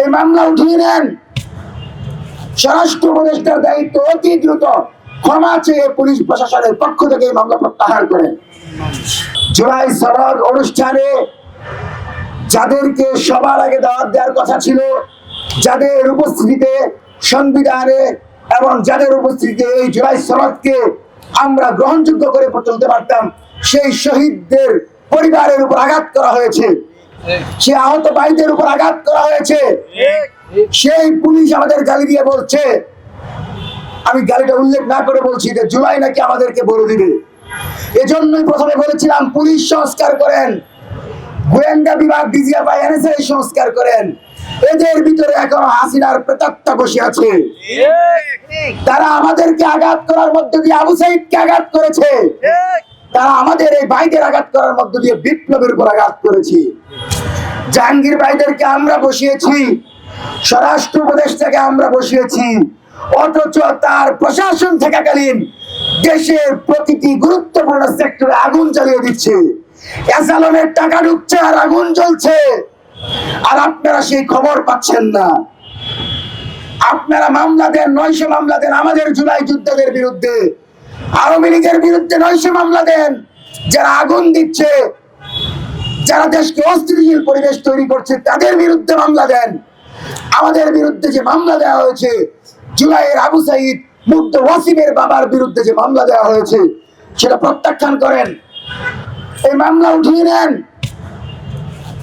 এই মামলা উঠিয়ে নেন। স্বরাষ্ট্র উপদেষ্টার দায়িত্ব অতি দ্রুত ক্ষমা চেয়ে পুলিশ প্রশাসনের পক্ষ থেকে মামলা প্রত্যাহার করেন। জুলাই সরদ অনুষ্ঠানে যাদেরকে সবার আগে দাওয়াত দেওয়ার কথা ছিল, যাদের উপস্থিতিতে সংবিধানে এবং যাদের উপস্থিতিতে এই জুলাই সনদকে আমরা গ্রহণযোগ্য করে চলতে পারতাম, সেই শহীদদের পরিবারের উপর আঘাত করা হয়েছে। সে আহত ভাইদের উপর আঘাত করা হয়েছে। সেই পুলিশ আমাদের গালি দিয়ে বলছে আমি গালিটা উল্লেখ না করে বলছি যে জুলাই নাকি আমাদেরকে বলে দিবে। এজন্যই প্রথমে বলেছিলাম পুলিশ সংস্কার করেন। গোয়েন্দা বিভাগ ডিজিএফআই এনএসআই সংস্কার করেন। এদের ভিতরে এখন হাসিনার প্রেতাত্মা বসে আছে। তারা আমাদেরকে আঘাত করার মধ্যে দিয়ে আবু সাইদকে আঘাত করেছে। তারা আমাদের এই ভাইদের আঘাত করার মধ্য দিয়ে বিপ্লবের উপর আঘাত করেছি। জাহাঙ্গীর ভাইদেরকে আমরা বসিয়েছি, স্বরাষ্ট্র উপদেষ্টাকে আমরা বসিয়েছি, অথচ তার প্রশাসন থাকাকালীন দেশের প্রতিটি গুরুত্বপূর্ণ সেক্টরে আগুন জ্বালিয়ে দিচ্ছে। এসালনের টাকা ঢুকছে আর আগুন জ্বলছে। আর আপনারা সেই খবর পাচ্ছেন না। আপনারা মামলা দেন, নয়শো মামলা দেন আমাদের জুলাই যুদ্ধদের বিরুদ্ধে। আওয়ামী লীগের বিরুদ্ধে নয়শো মামলা দেন। যারা আগুন দিচ্ছে, যারা দেশকে অস্থিতিশীল পরিবেশ তৈরি করছে, তাদের বিরুদ্ধে মামলা দেন। আমাদের বিরুদ্ধে যে মামলা দেওয়া হয়েছে, জুলাইয়ের আবু সাইদ মুক্ত ওয়াসিমের বাবার বিরুদ্ধে যে মামলা দেওয়া হয়েছে, সেটা প্রত্যাখ্যান করেন। এই মামলা উঠিয়ে নেন।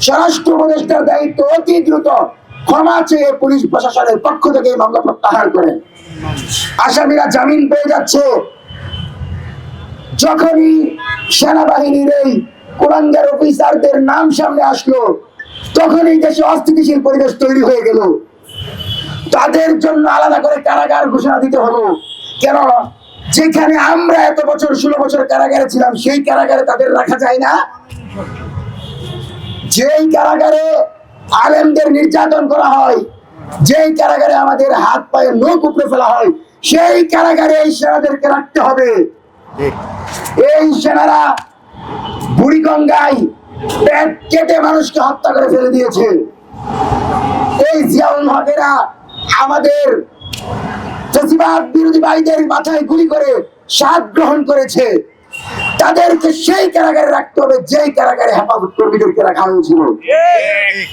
স্বরাষ্ট্র উপদেষ্টার দায়িত্ব অতি দ্রুত ক্ষমা চেয়ে পুলিশ প্রশাসনের পক্ষ থেকে এই মামলা প্রত্যাহার করেন। আসামিরা জামিন পেয়ে যাচ্ছে। যখনই সেনাবাহিনীর এই কোরআনগার অফিসারদের নাম সামনে আসলো, তখনই দেশে অস্থিতিশীল পরিবেশ তৈরি হয়ে গেল। তাদের জন্য আলাদা করে কারাগার ঘোষণা দিতে হলো কেন? যেখানে আমরা এত বছর, ষোলো বছর কারাগারে ছিলাম, সেই কারাগারে তাদের রাখা যায় না। যেই কারাগারে আলেমদের নির্যাতন করা হয়, যেই কারাগারে আমাদের হাত পায়ে নখ উপড়ে ফেলা হয়, সেই কারাগারে এই সেনাদেরকে রাখতে হবে। এই সেনারা বুড়িগঙ্গায় পেট কেটে মানুষকে হত্যা করে ফেলে দিয়েছে। এই জিয়াউল হকেরা আমাদের ফেসিবাদ বিরোধী ভাইদের মাথায় গুলি করে সাত গ্রহণ করেছে। তাদেরকে সেই কারাগারে রাখতে হবে, যেই কারাগারে হেফাজত কর্মীদেরকে রাখা হয়েছিল।